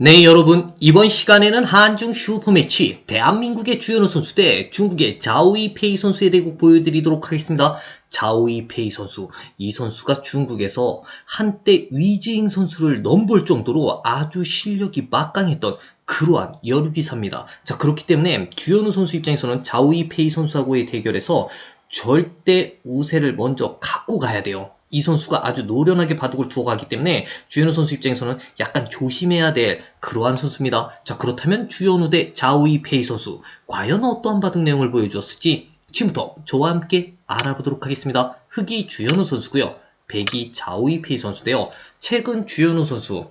네, 여러분. 이번 시간에는 한중 슈퍼매치 대한민국의 주연우 선수 대 중국의 자오이 페이 선수의 대국 보여드리도록 하겠습니다. 자오이 페이 선수. 이 선수가 중국에서 한때 위즈잉 선수를 넘볼 정도로 아주 실력이 막강했던 그러한 여류기사입니다. 자, 그렇기 때문에 주연우 선수 입장에서는 자오이 페이 선수하고의 대결에서 절대 우세를 먼저 갖고 가야 돼요. 이 선수가 아주 노련하게 바둑을 두어 가기 때문에 주현우 선수 입장에서는 약간 조심해야 될 그러한 선수입니다. 자 그렇다면 주현우 대 자오이 페이 선수 과연 어떠한 바둑 내용을 보여주었을지 지금부터 저와 함께 알아보도록 하겠습니다. 흑이 주현우 선수고요. 백이 자오이 페이 선수인데요. 최근 주현우 선수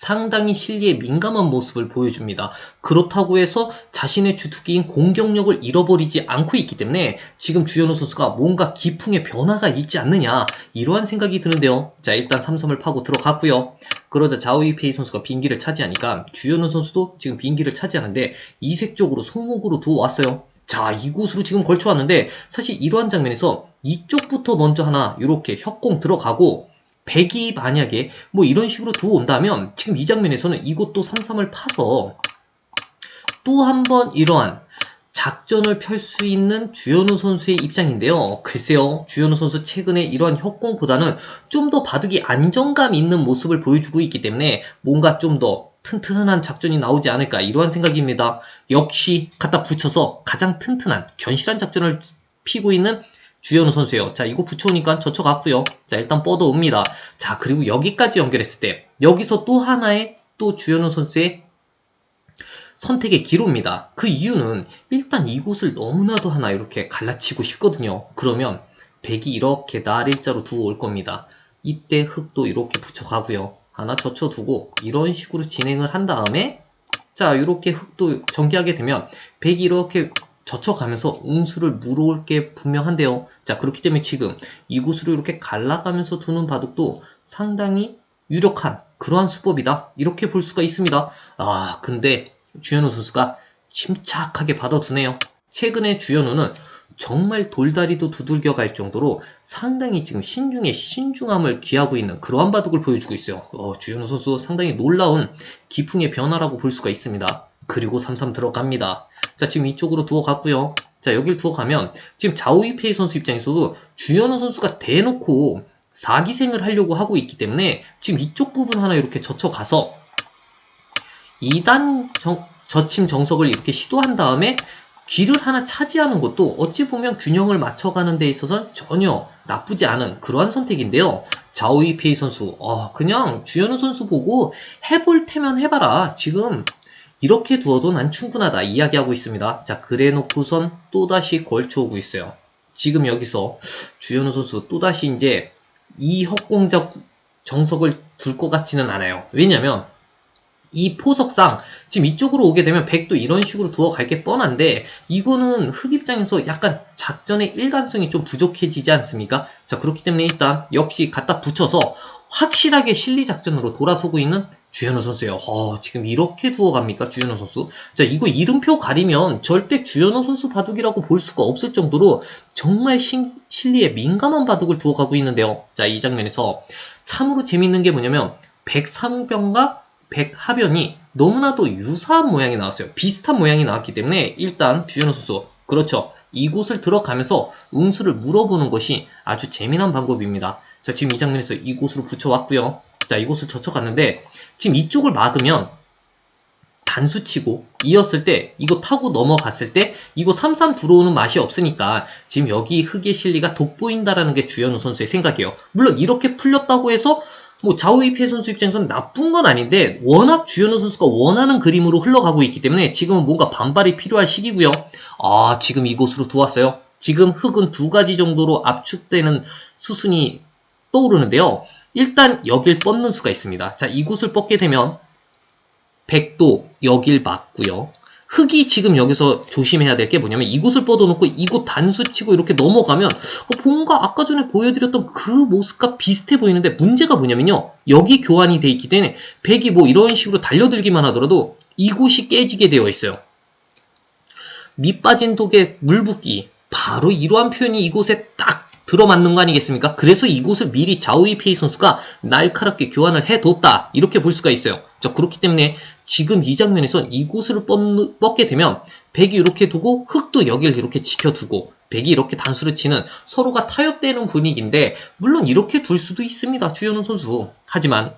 상당히 실리에 민감한 모습을 보여줍니다. 그렇다고 해서 자신의 주특기인 공격력을 잃어버리지 않고 있기 때문에 지금 주현우 선수가 뭔가 기풍의 변화가 있지 않느냐 이러한 생각이 드는데요. 자 일단 삼섬을 파고 들어갔고요. 그러자 자오이페이 선수가 빈기를 차지하니까 주현우 선수도 지금 빈기를 차지하는데 이색 쪽으로 소목으로 두어왔어요. 자 이곳으로 지금 걸쳐왔는데 사실 이러한 장면에서 이쪽부터 먼저 하나 이렇게 협공 들어가고 백이 만약에 뭐 이런 식으로 두어 온다면 지금 이 장면에서는 이것도 3-3을 파서 또 한 번 이러한 작전을 펼 수 있는 주현우 선수의 입장인데요. 글쎄요, 주현우 선수 최근에 이러한 협공보다는 좀 더 바둑이 안정감 있는 모습을 보여주고 있기 때문에 뭔가 좀 더 튼튼한 작전이 나오지 않을까 이러한 생각입니다. 역시 갖다 붙여서 가장 튼튼한 견실한 작전을 피고 있는 주현우 선수예요. 자, 이거 붙여오니까 젖혀갔고요. 자, 일단 뻗어옵니다. 자, 그리고 여기까지 연결했을 때 여기서 또 하나의 또 주현우 선수의 선택의 기로입니다. 그 이유는 일단 이곳을 너무나도 하나 이렇게 갈라치고 싶거든요. 그러면 백이 이렇게 날 일자로 두고 올 겁니다. 이때 흙도 이렇게 붙여가고요. 하나 젖혀두고 이런 식으로 진행을 한 다음에 자 이렇게 흙도 전개하게 되면 백이 이렇게 젖혀가면서 응수를 물어올 게 분명한데요. 자 그렇기 때문에 지금 이곳으로 이렇게 갈라가면서 두는 바둑도 상당히 유력한 그러한 수법이다. 이렇게 볼 수가 있습니다. 아 근데 주현우 선수가 침착하게 받아두네요. 최근에 주현우는 정말 돌다리도 두들겨 갈 정도로 상당히 지금 신중에 신중함을 기하고 있는 그러한 바둑을 보여주고 있어요. 어, 주현우 선수 상당히 놀라운 기풍의 변화라고 볼 수가 있습니다. 그리고 3-3 들어갑니다. 자, 지금 이쪽으로 두어 갔고요. 자, 여길 두어 가면 지금 자오이페이 선수 입장에서도 주현우 선수가 대놓고 사기생을 하려고 하고 있기 때문에 지금 이쪽 부분 하나 이렇게 젖혀가서 2단 정, 저침 정석을 이렇게 시도한 다음에 귀를 하나 차지하는 것도 어찌 보면 균형을 맞춰가는 데 있어서 전혀 나쁘지 않은 그러한 선택인데요. 자오이페이 선수, 어, 그냥 주현우 선수 보고 해볼 테면 해봐라. 지금 이렇게 두어도 난 충분하다 이야기하고 있습니다. 자, 그래 놓고선 또다시 걸쳐오고 있어요. 지금 여기서 주현우 선수 또다시 이제 이 협공적 정석을 둘 것 같지는 않아요. 왜냐면 이 포석상 지금 이쪽으로 오게 되면 백도 이런 식으로 두어 갈 게 뻔한데 이거는 흑 입장에서 약간 작전의 일관성이 좀 부족해지지 않습니까? 자 그렇기 때문에 일단 역시 갖다 붙여서 확실하게 실리 작전으로 돌아서고 있는 주현우 선수예요. 어, 지금 이렇게 두어 갑니까 주현우 선수? 자 이거 이름표 가리면 절대 주현우 선수 바둑이라고 볼 수가 없을 정도로 정말 신, 실리에 민감한 바둑을 두어 가고 있는데요. 자 이 장면에서 참으로 재밌는 게 뭐냐면 백상병과 백하변이 너무나도 유사한 모양이 나왔어요. 비슷한 모양이 나왔기 때문에 일단 주현우 선수 그렇죠. 이곳을 들어가면서 응수를 물어보는 것이 아주 재미난 방법입니다. 자 지금 이 장면에서 이곳으로 붙여왔고요. 자 이곳을 젖혀갔는데 지금 이쪽을 막으면 단수치고 이었을 때 이거 타고 넘어갔을 때 이거 3-3 들어오는 맛이 없으니까 지금 여기 흑의 실리가 돋보인다라는 게 주현우 선수의 생각이에요. 물론 이렇게 풀렸다고 해서 뭐 자오이페 선수 입장에서는 나쁜 건 아닌데 워낙 주현우 선수가 원하는 그림으로 흘러가고 있기 때문에 지금은 뭔가 반발이 필요할 시기고요. 아 지금 이곳으로 두었어요. 지금 흙은 두 가지 정도로 압축되는 수순이 떠오르는데요. 일단 여길 뻗는 수가 있습니다. 자 이곳을 뻗게 되면 백도 여길 맞고요. 흙이 지금 여기서 조심해야 될 게 뭐냐면 이곳을 뻗어놓고 이곳 단수 치고 이렇게 넘어가면 어, 뭔가 아까 전에 보여드렸던 그 모습과 비슷해 보이는데 문제가 뭐냐면요. 여기 교환이 돼 있기 때문에 백이 뭐 이런 식으로 달려들기만 하더라도 이곳이 깨지게 되어 있어요. 밑 빠진 독에 물 붓기 바로 이러한 표현이 이곳에 딱 들어맞는 거 아니겠습니까? 그래서 이곳을 미리 자우이페이 선수가 날카롭게 교환을 해뒀다. 이렇게 볼 수가 있어요. 자, 그렇기 때문에 지금 이 장면에선 이곳을 뻗, 뻗게 되면 백이 이렇게 두고 흑도 여기를 이렇게 지켜두고 백이 이렇게 단수를 치는 서로가 타협되는 분위기인데 물론 이렇게 둘 수도 있습니다. 주현우 선수. 하지만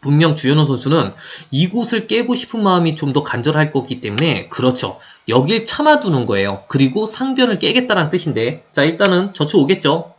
분명 주현우 선수는 이곳을 깨고 싶은 마음이 좀 더 간절할 거기 때문에 그렇죠. 여길 참아두는 거예요. 그리고 상변을 깨겠다는 뜻인데 자 일단은 저쪽 오겠죠.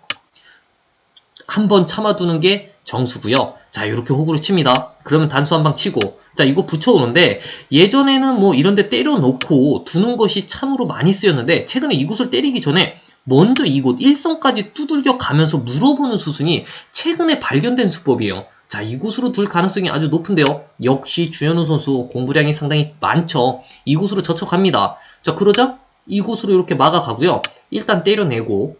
한번 참아두는 게 정수고요. 자 이렇게 호구를 칩니다. 그러면 단수 한 방 치고 자 이거 붙여오는데 예전에는 뭐 이런데 때려놓고 두는 것이 참으로 많이 쓰였는데 최근에 이곳을 때리기 전에 먼저 이곳 일성까지 두들겨 가면서 물어보는 수순이 최근에 발견된 수법이에요. 자, 이곳으로 둘 가능성이 아주 높은데요. 역시 주현우 선수 공부량이 상당히 많죠. 이곳으로 젖혀갑니다. 자, 그러자 이곳으로 이렇게 막아가고요. 일단 때려내고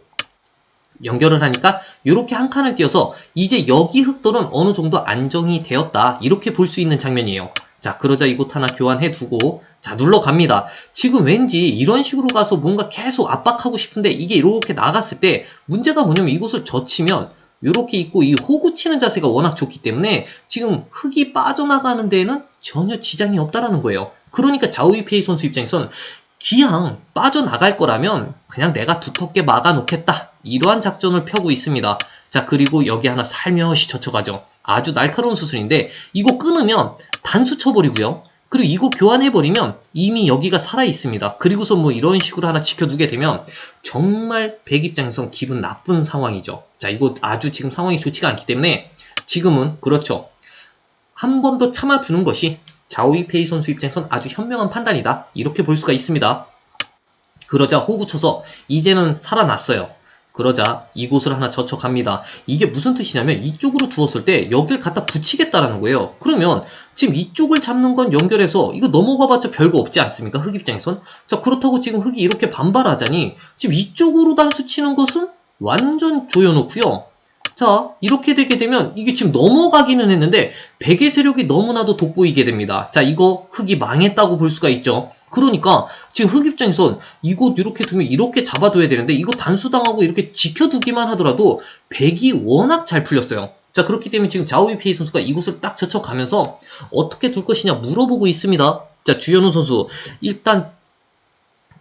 연결을 하니까 이렇게 한 칸을 띄어서 이제 여기 흑돌은 어느 정도 안정이 되었다. 이렇게 볼 수 있는 장면이에요. 자, 그러자 이곳 하나 교환해 두고, 자, 눌러갑니다. 지금 왠지 이런 식으로 가서 뭔가 계속 압박하고 싶은데 이게 이렇게 나갔을 때 문제가 뭐냐면 이곳을 젖히면 이렇게 있고 이 호구 치는 자세가 워낙 좋기 때문에 지금 흙이 빠져나가는 데에는 전혀 지장이 없다라는 거예요. 그러니까 자우이페이 선수 입장에선 기왕 빠져나갈 거라면 그냥 내가 두텁게 막아놓겠다. 이러한 작전을 펴고 있습니다. 자, 그리고 여기 하나 살며시 젖혀가죠. 아주 날카로운 수순인데 이거 끊으면 단수 쳐버리고요. 그리고 이거 교환해버리면 이미 여기가 살아있습니다. 그리고서 뭐 이런 식으로 하나 지켜두게 되면 정말 백 입장에선 기분 나쁜 상황이죠. 자, 이거 아주 지금 상황이 좋지가 않기 때문에 지금은 그렇죠. 한 번 더 참아두는 것이 자오이페이 선수 입장에선 아주 현명한 판단이다. 이렇게 볼 수가 있습니다. 그러자 호구 쳐서 이제는 살아났어요. 그러자 이곳을 하나 젖혀갑니다. 이게 무슨 뜻이냐면 이쪽으로 두었을 때 여길 갖다 붙이겠다라는 거예요. 그러면 지금 이쪽을 잡는 건 연결해서 이거 넘어가봤자 별거 없지 않습니까? 흑 입장에선. 자 그렇다고 지금 흑이 이렇게 반발하자니 지금 이쪽으로 단수 치는 것은 완전 조여놓고요. 자 이렇게 되게 되면 이게 지금 넘어가기는 했는데 백의 세력이 너무나도 돋보이게 됩니다. 자 이거 흑이 망했다고 볼 수가 있죠. 그러니까 지금 흑 입장에선 이곳 이렇게 두면 이렇게 잡아둬야 되는데 이거 단수당하고 이렇게 지켜두기만 하더라도 백이 워낙 잘 풀렸어요. 자 그렇기 때문에 지금 자오이페이 선수가 이곳을 딱 젖혀가면서 어떻게 둘 것이냐 물어보고 있습니다. 자 주현우 선수 일단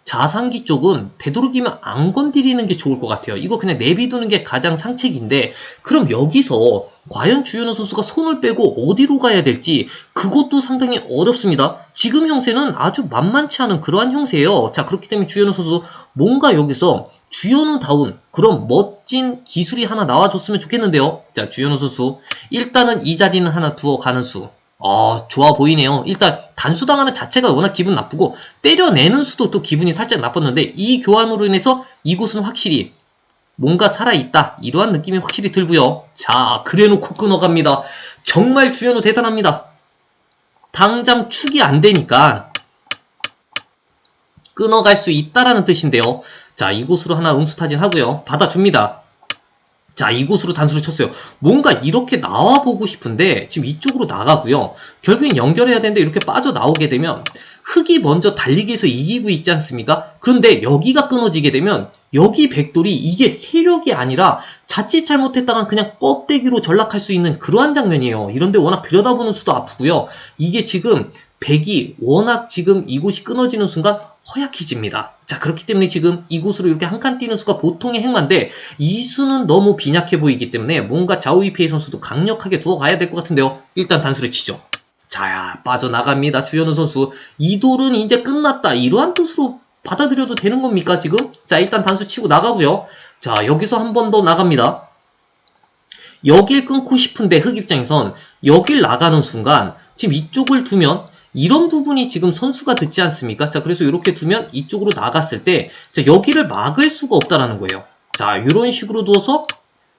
자상기 쪽은 되도록이면 안 건드리는 게 좋을 것 같아요. 이거 그냥 내비두는 게 가장 상책인데 그럼 여기서 과연 주현우 선수가 손을 빼고 어디로 가야 될지 그것도 상당히 어렵습니다. 지금 형세는 아주 만만치 않은 그러한 형세예요. 자 그렇기 때문에 주현우 선수 뭔가 여기서 주현우다운 그런 멋진 기술이 하나 나와줬으면 좋겠는데요. 자 주현우 선수 일단은 이 자리는 하나 두어 가는 수. 어, 좋아 보이네요. 일단 단수당하는 자체가 워낙 기분 나쁘고 때려내는 수도 또 기분이 살짝 나빴는데 이 교환으로 인해서 이곳은 확실히 뭔가 살아있다. 이러한 느낌이 확실히 들고요. 자, 그래놓고 끊어갑니다. 정말 주현우 대단합니다. 당장 축이 안 되니까 끊어갈 수 있다라는 뜻인데요. 자, 이곳으로 하나 음수 타진 하고요. 받아줍니다. 자, 이곳으로 단수를 쳤어요. 뭔가 이렇게 나와보고 싶은데, 지금 이쪽으로 나가고요. 결국엔 연결해야 되는데, 이렇게 빠져나오게 되면, 흙이 먼저 달리기에서 이기고 있지 않습니까? 그런데 여기가 끊어지게 되면, 여기 백돌이 이게 세력이 아니라 자칫 잘못했다간 그냥 껍데기로 전락할 수 있는 그러한 장면이에요. 이런데 워낙 들여다보는 수도 아프고요. 이게 지금 백이 워낙 지금 이곳이 끊어지는 순간 허약해집니다. 자 그렇기 때문에 지금 이곳으로 이렇게 한 칸 뛰는 수가 보통의 행만데 이 수는 너무 빈약해 보이기 때문에 뭔가 자우이페이 선수도 강력하게 두어 가야 될 것 같은데요. 일단 단수를 치죠. 자야 빠져나갑니다. 주현우 선수 이 돌은 이제 끝났다. 이러한 뜻으로 받아들여도 되는 겁니까 지금? 자 일단 단수 치고 나가고요. 자 여기서 한 번 더 나갑니다. 여길 끊고 싶은데 흑 입장에선 여길 나가는 순간 지금 이쪽을 두면 이런 부분이 지금 선수가 듣지 않습니까? 자, 그래서 이렇게 두면 이쪽으로 나갔을 때, 자, 여기를 막을 수가 없다라는 거예요. 자, 이런 식으로 두어서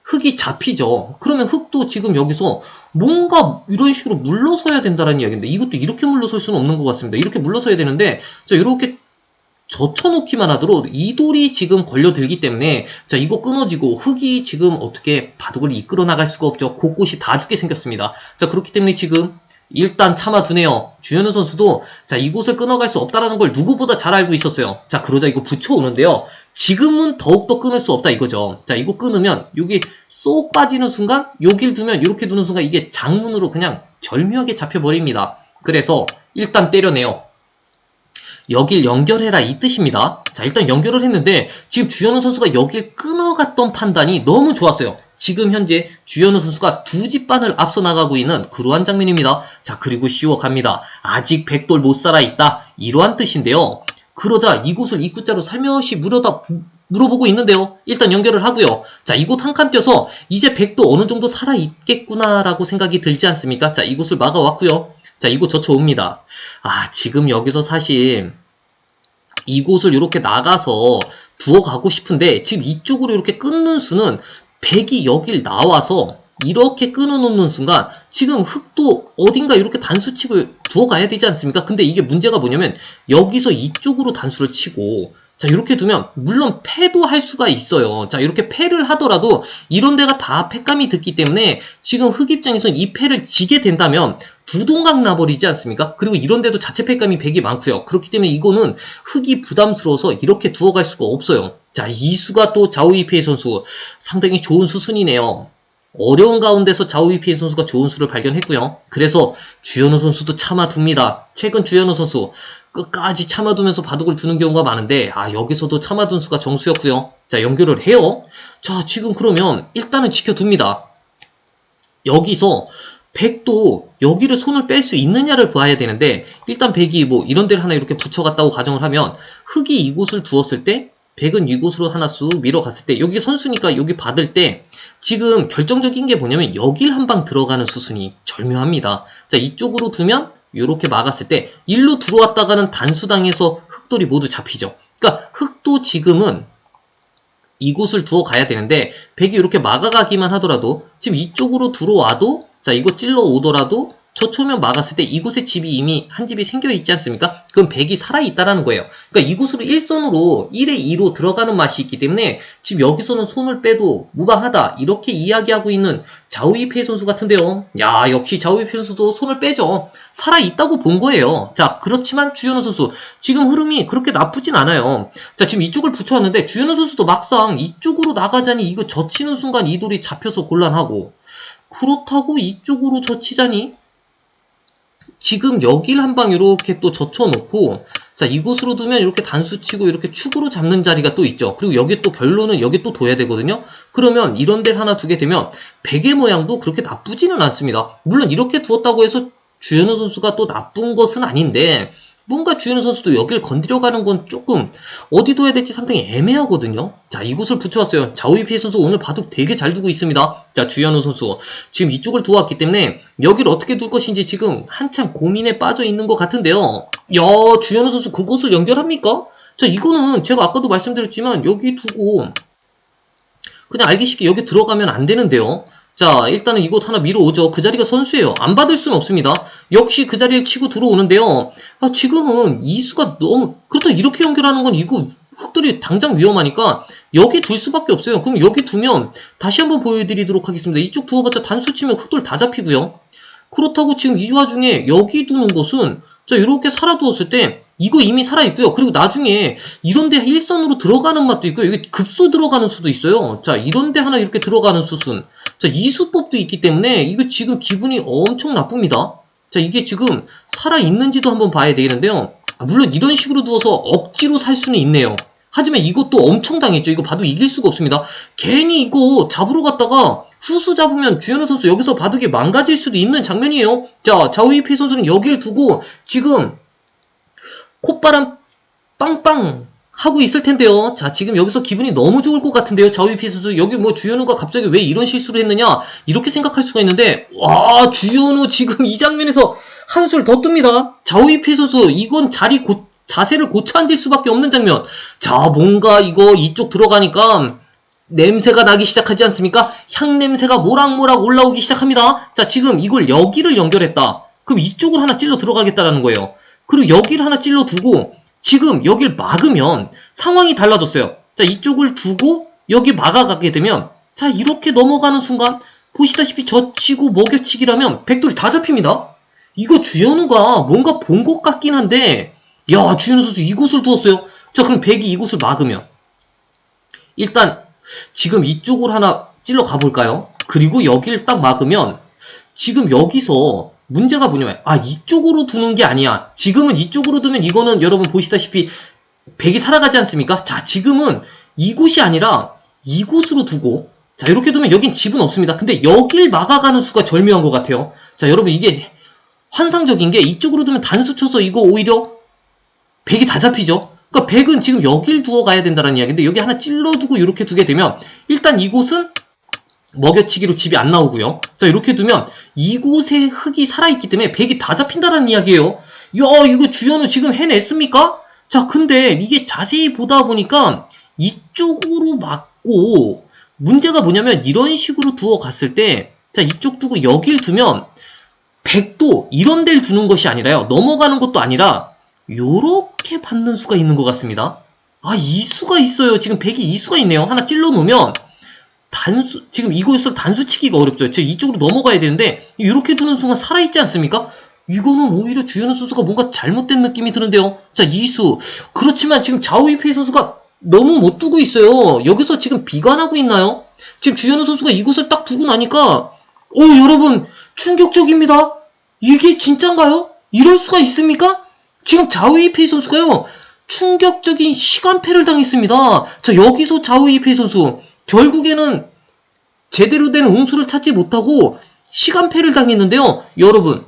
흙이 잡히죠. 그러면 흙도 지금 여기서 뭔가 이런 식으로 물러서야 된다는 이야기인데, 이것도 이렇게 물러설 수는 없는 것 같습니다. 이렇게 물러서야 되는데, 자, 이렇게 젖혀놓기만 하도록 이 돌이 지금 걸려들기 때문에 자 이거 끊어지고 흙이 지금 어떻게 바둑을 이끌어 나갈 수가 없죠 곳곳이 다 죽게 생겼습니다 자 그렇기 때문에 지금 일단 참아두네요. 주현우 선수도 자 이곳을 끊어갈 수 없다라는 걸 누구보다 잘 알고 있었어요. 자 그러자 이거 붙여오는데요. 지금은 더욱더 끊을 수 없다 이거죠. 자, 이거 끊으면 여기 쏙 빠지는 순간 여길 두면 이렇게 두는 순간 이게 장문으로 그냥 절묘하게 잡혀버립니다. 그래서 일단 때려내요. 여길 연결해라 이 뜻입니다. 자, 일단 연결을 했는데 지금 주현우 선수가 여길 끊어갔던 판단이 너무 좋았어요. 지금 현재 주현우 선수가 두 집반을 앞서 나가고 있는 그러한 장면입니다. 자, 그리고 쉬워갑니다. 아직 백돌 못 살아있다. 이러한 뜻인데요. 그러자 이곳을 입구자로 살며시 물어다 물어보고 있는데요. 일단 연결을 하고요. 자, 이곳 한칸 띄어서 이제 백도 어느 정도 살아있겠구나라고 생각이 들지 않습니까? 자, 이곳을 막아왔고요. 자, 이곳 젖혀옵니다. 아, 지금 여기서 사실 이곳을 이렇게 나가서 두어 가고 싶은데 지금 이쪽으로 이렇게 끊는 수는 백이 여길 나와서 이렇게 끊어놓는 순간 지금 흙도 어딘가 이렇게 단수 치고 두어 가야 되지 않습니까? 근데 이게 문제가 뭐냐면 여기서 이쪽으로 단수를 치고 자 이렇게 두면 물론 패도 할 수가 있어요. 자 이렇게 패를 하더라도 이런 데가 다 패감이 듣기 때문에 지금 흙 입장에서는 이 패를 지게 된다면 두 동강 나버리지 않습니까? 그리고 이런 데도 자체 패감이 100이 많고요. 그렇기 때문에 이거는 흙이 부담스러워서 이렇게 두어갈 수가 없어요. 자, 이 수가 또 자우이페이 선수 상당히 좋은 수순이네요. 어려운 가운데서 자우이페이 선수가 좋은 수를 발견했고요. 그래서 주현우 선수도 참아둡니다. 최근 주현우 선수 끝까지 참아두면서 바둑을 두는 경우가 많은데 아 여기서도 참아둔 수가 정수였고요. 자 연결을 해요. 자 지금 그러면 일단은 지켜둡니다. 여기서 백도 여기를 손을 뺄 수 있느냐를 봐야 되는데 일단 백이 뭐 이런 데를 하나 이렇게 붙여갔다고 가정을 하면 흙이 이곳을 두었을 때 백은 이곳으로 하나 쑥 밀어갔을 때 여기 선수니까 여기 받을 때 지금 결정적인 게 뭐냐면 여길 한 방 들어가는 수순이 절묘합니다. 자 이쪽으로 두면 이렇게 막았을 때 일로 들어왔다가는 단수당해서 흑돌이 모두 잡히죠. 그러니까 흑도 지금은 이곳을 두어 가야 되는데 백이 이렇게 막아가기만 하더라도 지금 이쪽으로 들어와도 자 이거 찔러 오더라도 저 초면 막았을 때 이곳에 집이 이미 한 집이 생겨 있지 않습니까? 그럼 백이 살아있다라는 거예요. 그러니까 이곳으로 일선으로 1에 2로 들어가는 맛이 있기 때문에 지금 여기서는 손을 빼도 무방하다 이렇게 이야기하고 있는 자우이페이 선수 같은데요. 야 역시 자우이페이 선수도 손을 빼죠. 살아있다고 본 거예요. 자 그렇지만 주현우 선수 지금 흐름이 그렇게 나쁘진 않아요. 자 지금 이쪽을 붙여왔는데 주현우 선수도 막상 이쪽으로 나가자니 이거 젖히는 순간 이 돌이 잡혀서 곤란하고 그렇다고 이쪽으로 젖히자니 지금 여길 한 방 이렇게 또 젖혀놓고 자 이곳으로 두면 이렇게 단수 치고 이렇게 축으로 잡는 자리가 또 있죠. 그리고 여기 또 결론은 여기 또 둬야 되거든요. 그러면 이런 데를 하나 두게 되면 베개 모양도 그렇게 나쁘지는 않습니다. 물론 이렇게 두었다고 해서 주현우 선수가 또 나쁜 것은 아닌데 뭔가 주현우 선수도 여길 건드려 가는 건 조금 어디 둬야 될지 상당히 애매하거든요. 자 이곳을 붙여왔어요. 자우이 피해 선수 오늘 바둑 되게 잘 두고 있습니다. 자 주현우 선수 지금 이쪽을 두었기 때문에 여기를 어떻게 둘 것인지 지금 한참 고민에 빠져 있는 것 같은데요. 야 주현우 선수 그곳을 연결합니까? 자 이거는 제가 아까도 말씀드렸지만 여기 두고 그냥 알기 쉽게 여기 들어가면 안 되는데요. 자, 일단은 이곳 하나 밀어오죠. 그 자리가 선수예요. 안 받을 수는 없습니다. 역시 그 자리를 치고 들어오는데요. 아, 지금은 이수가 너무, 그렇다 이렇게 연결하는 건 이거 흙들이 당장 위험하니까 여기 둘 수밖에 없어요. 그럼 여기 두면 다시 한번 보여드리도록 하겠습니다. 이쪽 두어봤자 단수 치면 흙돌 다 잡히고요. 그렇다고 지금 이 와중에 여기 두는 것은 자 이렇게 살아두었을 때 이거 이미 살아있고요. 그리고 나중에 이런데 일선으로 들어가는 맛도 있고요. 여기 급소 들어가는 수도 있어요. 자 이런데 하나 이렇게 들어가는 수순 자 이 수법도 있기 때문에 이거 지금 기분이 엄청 나쁩니다. 자 이게 지금 살아있는지도 한번 봐야 되겠는데요. 아, 물론 이런 식으로 두어서 억지로 살 수는 있네요. 하지만 이것도 엄청 당했죠. 이거 봐도 이길 수가 없습니다. 괜히 이거 잡으러 갔다가 후수 잡으면 주현우 선수 여기서 바둑이 망가질 수도 있는 장면이에요. 자, 자우이피 선수는 여기를 두고 지금 콧바람 빵빵 하고 있을 텐데요. 자, 지금 여기서 기분이 너무 좋을 것 같은데요. 자우이피 선수 여기 뭐 주현우가 갑자기 왜 이런 실수를 했느냐 이렇게 생각할 수가 있는데 와 주현우 지금 이 장면에서 한술 더 뜹니다. 자우이피 선수 이건 자리 고, 자세를 고쳐 앉을 수밖에 없는 장면. 자, 뭔가 이거 이쪽 들어가니까 냄새가 나기 시작하지 않습니까? 향 냄새가 모락모락 올라오기 시작합니다. 자, 지금 이걸 여기를 연결했다. 그럼 이쪽을 하나 찔러 들어가겠다라는 거예요. 그리고 여기를 하나 찔러 두고 지금 여길 막으면 상황이 달라졌어요. 자, 이쪽을 두고 여기 막아가게 되면 자, 이렇게 넘어가는 순간 보시다시피 젖히고 먹여치기라면 백돌이 다 잡힙니다. 이거 주현우가 뭔가 본 것 같긴 한데 야, 주현우 선수 이곳을 두었어요. 자, 그럼 백이 이곳을 막으면 일단 지금 이쪽으로 하나 찔러 가볼까요? 그리고 여기를 딱 막으면 지금 여기서 문제가 뭐냐면 아 이쪽으로 두는 게 아니야. 지금은 이쪽으로 두면 이거는 여러분 보시다시피 백이 살아가지 않습니까? 자 지금은 이곳이 아니라 이곳으로 두고 자 이렇게 두면 여긴 집은 없습니다. 근데 여길 막아가는 수가 절묘한 것 같아요. 자 여러분 이게 환상적인 게 이쪽으로 두면 단수 쳐서 이거 오히려 백이 다 잡히죠. 그러니까 백은 지금 여길 두어 가야 된다는 이야기인데 여기 하나 찔러두고 이렇게 두게 되면 일단 이곳은 먹여치기로 집이 안 나오고요. 자 이렇게 두면 이곳에 흙이 살아있기 때문에 백이 다 잡힌다는 이야기예요. 야 이거 주연우 지금 해냈습니까? 자 근데 이게 자세히 보다 보니까 이쪽으로 맞고 문제가 뭐냐면 이런 식으로 두어 갔을 때 자 이쪽 두고 여길 두면 백도 이런 데를 두는 것이 아니라요. 넘어가는 것도 아니라 요렇게 받는 수가 있는 것 같습니다. 아, 이 수가 있어요. 지금 백이 이 수가 있네요. 하나 찔러 놓으면 단수 지금 이곳을 단수 치기가 어렵죠. 지금 이쪽으로 넘어가야 되는데 이렇게 두는 순간 살아있지 않습니까? 이거는 오히려 주현우 선수가 뭔가 잘못된 느낌이 드는데요. 자, 이수. 그렇지만 지금 자우이페이 선수가 너무 못 두고 있어요. 여기서 지금 비관하고 있나요? 지금 주현우 선수가 이곳을 딱 두고 나니까 오, 여러분, 충격적입니다. 이게 진짠가요? 이럴 수가 있습니까? 지금 자우이페이 선수가요, 충격적인 시간패를 당했습니다. 자, 여기서 자우이페이 선수, 결국에는 제대로 된 운수를 찾지 못하고 시간패를 당했는데요. 여러분,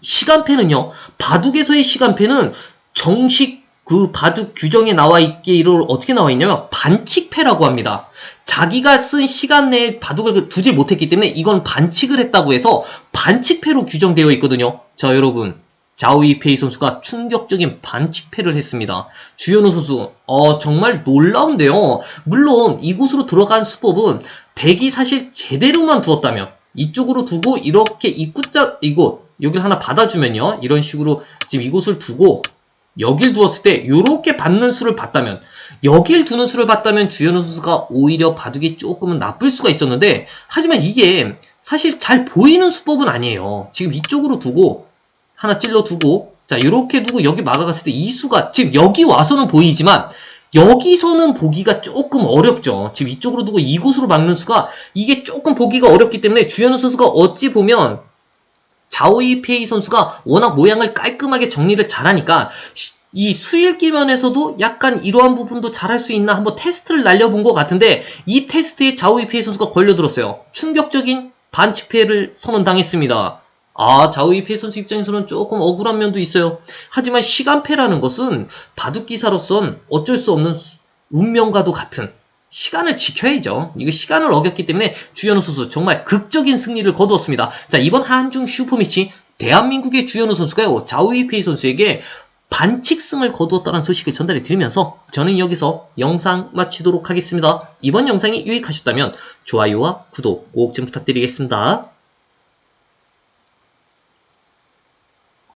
시간패는요, 바둑에서의 시간패는 정식 그 바둑 규정에 나와 있기로 어떻게 나와 있냐면 반칙패라고 합니다. 자기가 쓴 시간 내에 바둑을 그 두질 못했기 때문에 이건 반칙을 했다고 해서 반칙패로 규정되어 있거든요. 자, 여러분. 자오이페이 선수가 충격적인 반칙패를 했습니다. 주현우 선수, 어, 정말 놀라운데요. 물론 이곳으로 들어간 수법은 백이 사실 제대로만 두었다면 이쪽으로 두고 이렇게 입구자 이곳 여기를 하나 받아주면요. 이런 식으로 지금 이곳을 두고 여길 두었을 때 이렇게 받는 수를 봤다면 여길 두는 수를 봤다면 주현우 선수가 오히려 바둑이 조금은 나쁠 수가 있었는데 하지만 이게 사실 잘 보이는 수법은 아니에요. 지금 이쪽으로 두고 하나 찔러 두고 자 이렇게 두고 여기 막아갔을 때 이 수가 지금 여기 와서는 보이지만 여기서는 보기가 조금 어렵죠. 지금 이쪽으로 두고 이곳으로 막는 수가 이게 조금 보기가 어렵기 때문에 주현우 선수가 어찌 보면 자오이페이 선수가 워낙 모양을 깔끔하게 정리를 잘하니까 시- 이 수일기 면에서도 약간 이러한 부분도 잘할 수 있나 한번 테스트를 날려본 것 같은데 이 테스트에 자오이페이 선수가 걸려들었어요. 충격적인 반칙패를 선언당했습니다. 아, 자오이페이 선수 입장에서는 조금 억울한 면도 있어요. 하지만 시간패라는 것은 바둑기사로선 어쩔 수 없는 수- 운명과도 같은 시간을 지켜야죠. 이거 시간을 어겼기 때문에 주현우 선수 정말 극적인 승리를 거두었습니다. 자, 이번 한중 슈퍼매치 대한민국의 주현우 선수가요. 자우이페이 선수에게 반칙승을 거두었다는 소식을 전달해 드리면서 저는 여기서 영상 마치도록 하겠습니다. 이번 영상이 유익하셨다면 좋아요와 구독 꼭 좀 부탁드리겠습니다.